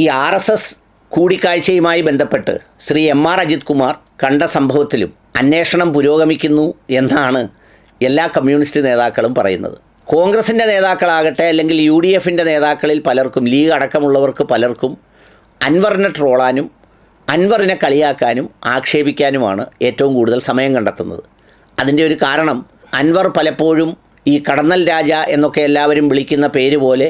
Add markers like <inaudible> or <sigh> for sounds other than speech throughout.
ഈ R S S കൂടിക്കാഴ്ചയുമായി ബന്ധപ്പെട്ട് ശ്രീ എം ആർ അജിത് കുമാർ കണ്ട സംഭവത്തിലും അന്വേഷണം പുരോഗമിക്കുന്നു എന്നാണ് എല്ലാ കമ്മ്യൂണിസ്റ്റ് നേതാക്കളും പറയുന്നത്. കോൺഗ്രസിന്റെ നേതാക്കളാകട്ടെ അല്ലെങ്കിൽ യു ഡി എഫിന്റെ നേതാക്കളിൽ പലർക്കും ലീഗ് അടക്കമുള്ളവർക്ക് പലർക്കും അൻവറിനെ ട്രോളാനും അൻവറിനെ കളിയാക്കാനും ആക്ഷേപിക്കാനുമാണ് ഏറ്റവും കൂടുതൽ സമയം കണ്ടെത്തുന്നത്. അതിന്റെ ഒരു കാരണം അൻവർ പലപ്പോഴും ഈ കടന്നൽ രാജ എന്നൊക്കെ എല്ലാവരും വിളിക്കുന്ന പേര് പോലെ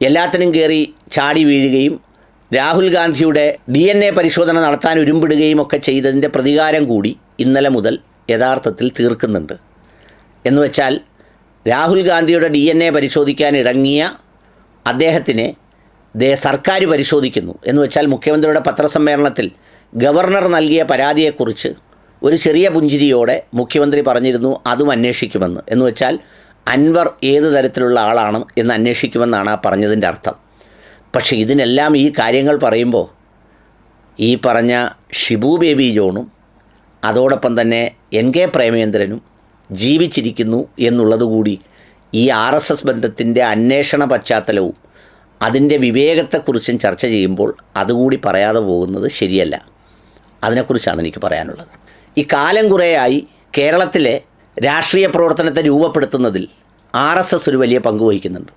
എല്ലാത്തിനും കയറി ചാടി വീഴുകയും രാഹുൽ ഗാന്ധിയുടെ ഡി എൻ എ പരിശോധന നടത്താൻ ഉരുമ്പിടുകയും ഒക്കെ ചെയ്തതിന്റെ പ്രതികാരം കൂടി ഇന്നലെ മുതൽ യഥാർത്ഥത്തിൽ തീർക്കുന്നുണ്ട്. എന്ന് വെച്ചാൽ രാഹുൽ ഗാന്ധിയുടെ ഡി എൻ എ പരിശോധിക്കാൻ ഇറങ്ങിയ അദ്ദേഹത്തിനെ ദേ സർക്കാർ പരിശോധിക്കുന്നു. എന്ന് വെച്ചാൽ മുഖ്യമന്ത്രിയുടെ പത്രസമ്മേളനത്തിൽ ഗവർണർ നൽകിയ പരാതിയെക്കുറിച്ച് ഒരു ചെറിയ പുഞ്ചിരിയോടെ മുഖ്യമന്ത്രി പറഞ്ഞിരുന്നു അതും അന്വേഷിക്കുമെന്ന്. എന്ന് വെച്ചാൽ അൻവർ ഏത് തരത്തിലുള്ള ആളാണ് എന്ന് അന്വേഷിക്കുമെന്നാണ് ആ പറഞ്ഞതിന്റെ അർത്ഥം. പക്ഷേ ഇതിനെല്ലാം ഈ കാര്യങ്ങൾ പറയുമ്പോൾ ഈ പറഞ്ഞ ഷിബു ബേബി ജോണും അതോടൊപ്പം തന്നെ എൻ കെ പ്രേമേന്ദ്രനും ജീവിച്ചിരിക്കുന്നു എന്നുള്ളതുകൂടി ഈ ആർ എസ് എസ് ബന്ധത്തിന്റെ അന്വേഷണ പശ്ചാത്തലവും അതിന്റെ വിവേകത്തെക്കുറിച്ചും ചർച്ച ചെയ്യുമ്പോൾ അതുകൂടി പറയാതെ പോകുന്നത് ശരിയല്ല. അതിനെക്കുറിച്ചാണ് എനിക്ക് പറയാനുള്ളത്. ഈ കാലം കുറേയായി കേരളത്തിലെ രാഷ്ട്രീയ പ്രവർത്തനത്തെ രൂപപ്പെടുത്തുന്നതിൽ ആർ എസ് എസ് ഒരു വലിയ പങ്ക് വഹിക്കുന്നുണ്ട്.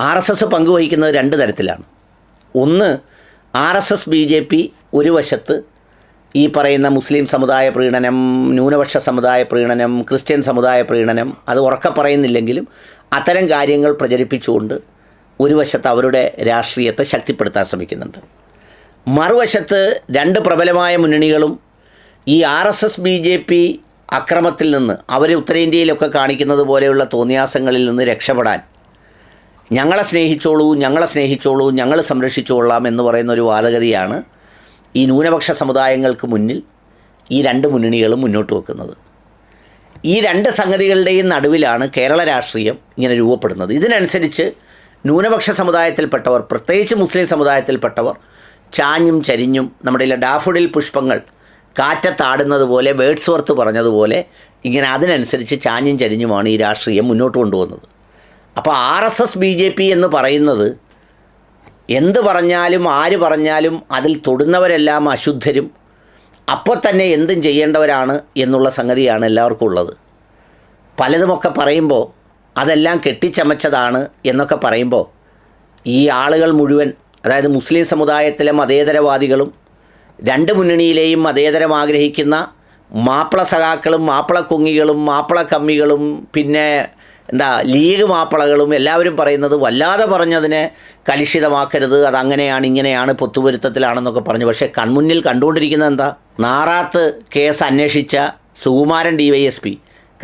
ആർ എസ് എസ് പങ്കുവഹിക്കുന്നത് രണ്ട് തരത്തിലാണ്. ഒന്ന് R S S B J P ഒരു വശത്ത് ഈ പറയുന്ന മുസ്ലിം സമുദായ പ്രീണനം ന്യൂനപക്ഷ സമുദായ പ്രീണനം ക്രിസ്ത്യൻ സമുദായ പ്രീണനം അത് ഉറക്കെ പറയുന്നില്ലെങ്കിലും അത്തരം കാര്യങ്ങൾ പ്രചരിപ്പിച്ചുകൊണ്ട് ഒരു വശത്ത് അവരുടെ രാഷ്ട്രീയത്തെ ശക്തിപ്പെടുത്താൻ ശ്രമിക്കുന്നുണ്ട്. മറുവശത്ത് രണ്ട് പ്രബലമായ മുന്നണികളും ഈ R S S B J P അക്രമത്തിൽ നിന്ന് അവർ ഉത്തരേന്ത്യയിലൊക്കെ കാണിക്കുന്നത് പോലെയുള്ള തോന്നിയാസങ്ങളിൽ നിന്ന് രക്ഷപ്പെടാൻ ഞങ്ങളെ സ്നേഹിച്ചോളൂ ഞങ്ങളെ സ്നേഹിച്ചോളൂ ഞങ്ങൾ സംരക്ഷിച്ചുകൊള്ളാം എന്ന് പറയുന്ന ഒരു വാദഗതിയാണ് ഈ ന്യൂനപക്ഷ സമുദായങ്ങൾക്ക് മുന്നിൽ ഈ രണ്ട് മുന്നണികളും മുന്നോട്ട് വെക്കുന്നത്. ഈ രണ്ട് സംഗതികളുടെയും നടുവിലാണ് കേരള രാഷ്ട്രീയം ഇങ്ങനെ രൂപപ്പെടുന്നത്. ഇതിനനുസരിച്ച് ന്യൂനപക്ഷ സമുദായത്തിൽപ്പെട്ടവർ പ്രത്യേകിച്ച് മുസ്ലിം സമുദായത്തിൽപ്പെട്ടവർ ചാഞ്ഞും ചരിഞ്ഞും നമ്മുടെ ഡാഫുഡിൽ പുഷ്പങ്ങൾ കാറ്റത്താടുന്നത് പോലെ വേഡ്സ്വർത്ത് പറഞ്ഞതുപോലെ ഇങ്ങനെ അതിനനുസരിച്ച് ചാഞ്ഞും ചരിഞ്ഞുമാണ് ഈ രാഷ്ട്രീയം മുന്നോട്ട് കൊണ്ടുപോകുന്നത്. അപ്പോൾ R S S B J P എന്ന് പറയുന്നത് എന്ത് പറഞ്ഞാലും ആര് പറഞ്ഞാലും അതിൽ തൊടുന്നവരെല്ലാം അശുദ്ധരും. അപ്പോൾ തന്നെ എന്തും ചെയ്യേണ്ടവരാണ് എന്നുള്ള സംഗതിയാണ് എല്ലാവർക്കും ഉള്ളത്. പലതുമൊക്കെ പറയുമ്പോൾ അതെല്ലാം കെട്ടിച്ചമച്ചതാണ് എന്നൊക്കെ പറയുമ്പോൾ ഈ ആളുകൾ മുഴുവൻ അതായത് മുസ്ലിം സമുദായത്തിലെ മതേതരവാദികളും രണ്ട് മുന്നണിയിലെയും മതേതരം ആഗ്രഹിക്കുന്ന മാപ്പിള സഖാക്കളും മാപ്പിള കുങ്ങികളും മാപ്പിള കമ്മികളും പിന്നെ എന്താ ലീഗ് മാപ്പിളകളും എല്ലാവരും പറയുന്നത് വല്ലാതെ പറഞ്ഞതിനെ കലുഷിതമാക്കരുത് അതങ്ങനെയാണ് ഇങ്ങനെയാണ് പൊത്തുപൊരുത്തത്തിലാണെന്നൊക്കെ പറഞ്ഞു. പക്ഷേ കൺമുന്നിൽ കണ്ടുകൊണ്ടിരിക്കുന്നത് എന്താ? നാറാത്ത് കേസ് അന്വേഷിച്ച Sukumaran D Y S P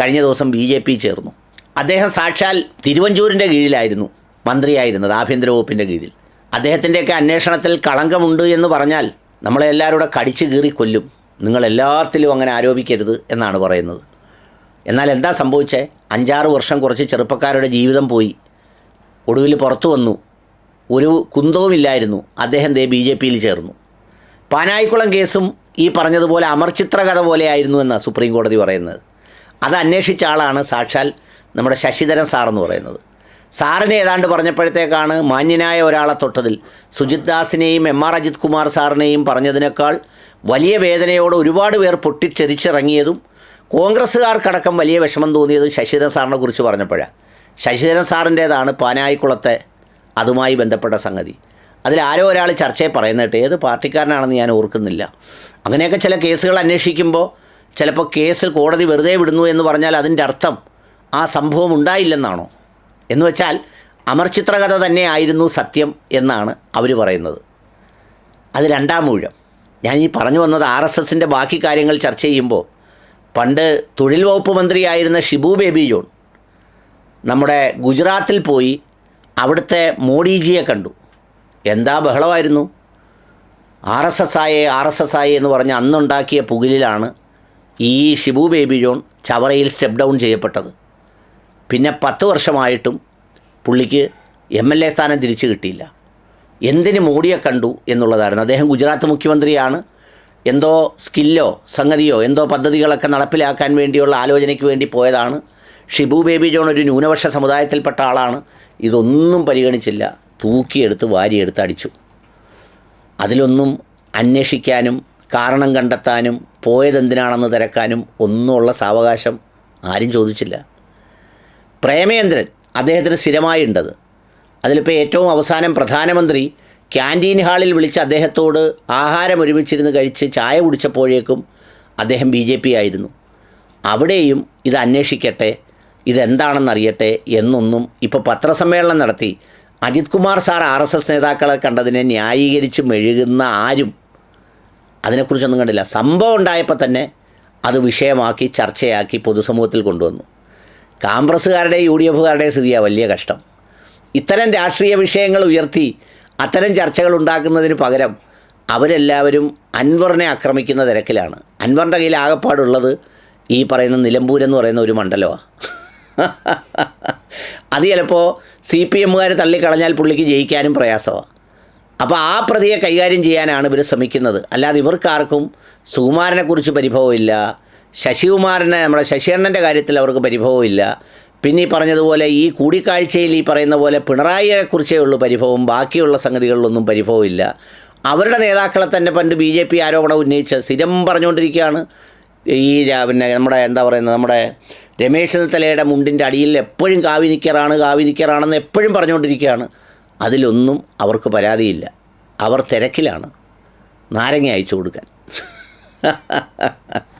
കഴിഞ്ഞ ദിവസം ബി ജെ പി ചേർന്നു. അദ്ദേഹം സാക്ഷാൽ തിരുവഞ്ചൂരിന്റെ കീഴിലായിരുന്നു മന്ത്രിയായിരുന്നത് ആഭ്യന്തര വകുപ്പിന്റെ കീഴിൽ. അദ്ദേഹത്തിന്റെയൊക്കെ അന്വേഷണത്തിൽ കളങ്കമുണ്ട് എന്ന് പറഞ്ഞാൽ നമ്മളെല്ലാവരും കൂടെ കടിച്ചു കീറി കൊല്ലും. നിങ്ങൾ എല്ലാത്തിലും അങ്ങനെ ആരോപിക്കരുത് എന്നാണ് പറയുന്നത്. എന്നാൽ എന്താ സംഭവിച്ചേ? അഞ്ചാറ് വർഷം കുറച്ച് ചെറുപ്പക്കാരുടെ ജീവിതം പോയി. ഒടുവിൽ പുറത്തു വന്നു. ഒരു കുന്തവുമില്ലായിരുന്നു. അദ്ദേഹം ദേ ബി ജെ പിയിൽ ചേർന്നു. പാനായിക്കുളം കേസും ഈ പറഞ്ഞതുപോലെ അമർചിത്ര കഥ പോലെയായിരുന്നു എന്നാണ് സുപ്രീം കോടതി പറയുന്നത്. അത് അന്വേഷിച്ച ആളാണ് സാക്ഷാൽ നമ്മുടെ ശശിധരൻ സാറെന്ന് പറയുന്നത്. സാറിനെ ഏതാണ്ട് പറഞ്ഞപ്പോഴത്തേക്കാണ് മാന്യനായ ഒരാളെ തൊട്ടതിൽ സുജിത് ദാസിനെയും എം ആർ അജിത് കുമാർ സാറിനെയും പറഞ്ഞതിനേക്കാൾ വലിയ വേദനയോടെ ഒരുപാട് പേർ പൊട്ടിച്ചെരിച്ചിറങ്ങിയതും കോൺഗ്രസ്സുകാർക്കടക്കം വലിയ വിഷമം തോന്നിയത് ശശിധരൻ സാറിനെ കുറിച്ച് പറഞ്ഞപ്പോഴാണ് ശശിധരൻ സാറിന്റേതാണ് പാനായിക്കുളത്തെ അതുമായി ബന്ധപ്പെട്ട സംഗതി. അതിൽ ആരോ ഒരാൾ ചർച്ചയെ പറയുന്നിട്ട് ഏത് പാർട്ടിക്കാരനാണെന്ന് ഞാൻ ഓർക്കുന്നില്ല. അങ്ങനെയൊക്കെ ചില കേസുകൾ അന്വേഷിക്കുമ്പോൾ ചിലപ്പോൾ കേസ് കോടതി വെറുതെ വിടുന്നു എന്ന് പറഞ്ഞാൽ അതിന്റെ അർത്ഥം ആ സംഭവം ഉണ്ടായില്ലെന്നാണോ? എന്ന് വെച്ചാൽ അമർചിത്ര കഥ തന്നെ ആയിരുന്നു സത്യം എന്നാണ് അവർ പറയുന്നത്. അത് രണ്ടാം ഊഴം. ഞാൻ ഈ പറഞ്ഞു വന്നത് ആർ എസ് എസിന്റെ ബാക്കി കാര്യങ്ങൾ ചർച്ച ചെയ്യുമ്പോൾ പണ്ട് തൊഴിൽ വകുപ്പ് മന്ത്രിയായിരുന്ന ഷിബു ബേബി ജോൺ നമ്മുടെ ഗുജറാത്തിൽ പോയി അവിടുത്തെ മോഡിജിയെ കണ്ടു. എന്താ ബഹളമായിരുന്നു? ആർ എസ് എസ് ആയേ ആർ എസ് എസ് ആയേ എന്ന് പറഞ്ഞ് അന്നുണ്ടാക്കിയ പുകിലിലാണ് ഈ ഷിബു ബേബി ജോൺ ചവറയിൽ സ്റ്റെപ്പ് ഡൗൺ ചെയ്യപ്പെട്ടത്. പിന്നെ പത്ത് വർഷമായിട്ടും പുള്ളിക്ക് എം എൽ എ സ്ഥാനം തിരിച്ചു കിട്ടിയില്ല. എന്തിന് മോഡിയെ കണ്ടു എന്നുള്ളതായിരുന്നു. അദ്ദേഹം ഗുജറാത്ത് മുഖ്യമന്ത്രിയാണ്. എന്തോ സ്കില്ലോ സംഗതിയോ എന്തോ പദ്ധതികളൊക്കെ നടപ്പിലാക്കാൻ വേണ്ടിയുള്ള ആലോചനയ്ക്ക് വേണ്ടി പോയതാണ്. ഷിബു ബേബി ജോൺ ഒരു ന്യൂനപക്ഷ സമുദായത്തിൽപ്പെട്ട ആളാണ്. ഇതൊന്നും പരിഗണിച്ചില്ല. തൂക്കിയെടുത്ത് വാരിയെടുത്ത് അടിച്ചു. അതിലൊന്നും അന്വേഷിക്കാനും കാരണം കണ്ടെത്താനും പോയതെന്തിനാണെന്ന് തിരക്കാനും ഒന്നുമുള്ള സാവകാശം ആരും ചോദിച്ചില്ല. പ്രേമേന്ദ്രൻ അദ്ദേഹത്തിന് സ്ഥിരമായി ഉണ്ടത് അതിലിപ്പോൾ ഏറ്റവും അവസാനം പ്രധാനമന്ത്രി ക്യാന്റീൻ ഹാളിൽ വിളിച്ച് അദ്ദേഹത്തോട് ആഹാരം ഒരുമിച്ചിരുന്ന് കഴിച്ച് ചായ കുടിച്ചപ്പോഴേക്കും അദ്ദേഹം ബി ജെ പി ആയിരുന്നു. അവിടെയും ഇത് അന്വേഷിക്കട്ടെ ഇതെന്താണെന്നറിയട്ടെ എന്നൊന്നും ഇപ്പോൾ പത്രസമ്മേളനം നടത്തി. Ajith Kumar sir R S S നേതാക്കളെ കണ്ടതിനെ ന്യായീകരിച്ച് മെഴുകുന്ന ആരും അതിനെക്കുറിച്ചൊന്നും കണ്ടില്ല. സംഭവം ഉണ്ടായപ്പോൾ തന്നെ അത് വിഷയമാക്കി ചർച്ചയാക്കി പൊതുസമൂഹത്തിൽ കൊണ്ടുവന്നു. കോൺഗ്രസ്സുകാരുടെ യു ഡി എഫുകാരുടെ സ്ഥിതിയാണ് വലിയ കഷ്ടം. ഇത്തരം രാഷ്ട്രീയ വിഷയങ്ങൾ ഉയർത്തി അത്തരം ചർച്ചകൾ ഉണ്ടാക്കുന്നതിന് പകരം അവരെല്ലാവരും അൻവറിനെ ആക്രമിക്കുന്ന തിരക്കിലാണ്. അൻവറിന്റെ കയ്യിൽ ആകപ്പാടുള്ളത് ഈ പറയുന്ന നിലമ്പൂർ എന്ന് പറയുന്ന ഒരു മണ്ഡലമാണ് അത് ചിലപ്പോൾ സി പി എമ്മുകാർ തള്ളിക്കളഞ്ഞാൽ പുള്ളിക്ക് ജയിക്കാനും പ്രയാസമാണ് അപ്പോൾ ആ പ്രതിയെ കൈകാര്യം ചെയ്യാനാണ് ഇവർ ശ്രമിക്കുന്നത്. അല്ലാതെ ഇവർക്കാർക്കും സുകുമാരനെക്കുറിച്ച് പരിഭവമില്ല. ശശികുമാരനെ നമ്മുടെ ശശിയണ്ണന്റെ കാര്യത്തിൽ അവർക്ക് പരിഭവമില്ല. പിന്നെ ഈ പറഞ്ഞതുപോലെ ഈ കൂടിക്കാഴ്ചയിൽ ഈ പറയുന്ന പോലെ പിണറായിയെക്കുറിച്ചേ ഉള്ളൂ പരിഭവം ബാക്കിയുള്ള സംഗതികളിലൊന്നും പരിഭവമില്ല. അവരുടെ നേതാക്കളെ തന്നെ പണ്ട് ബി ജെ പി ആരോപണം ഉന്നയിച്ച് സ്ഥിരം പറഞ്ഞുകൊണ്ടിരിക്കുകയാണ്. ഈ പിന്നെ നമ്മുടെ എന്താ പറയുന്നത് നമ്മുടെ രമേശ് ചെന്നിത്തലയുടെ മുണ്ടിന്റെ അടിയിൽ എപ്പോഴും കാവി നിക്കറാണ് കാവി നിക്കറാണെന്ന് എപ്പോഴും പറഞ്ഞുകൊണ്ടിരിക്കുകയാണ്. അതിലൊന്നും അവർക്ക് പരാതിയില്ല. അവർ തിരക്കിലാണ്. നാരങ്ങ അയച്ചു കൊടുക്കാൻ. <laughs>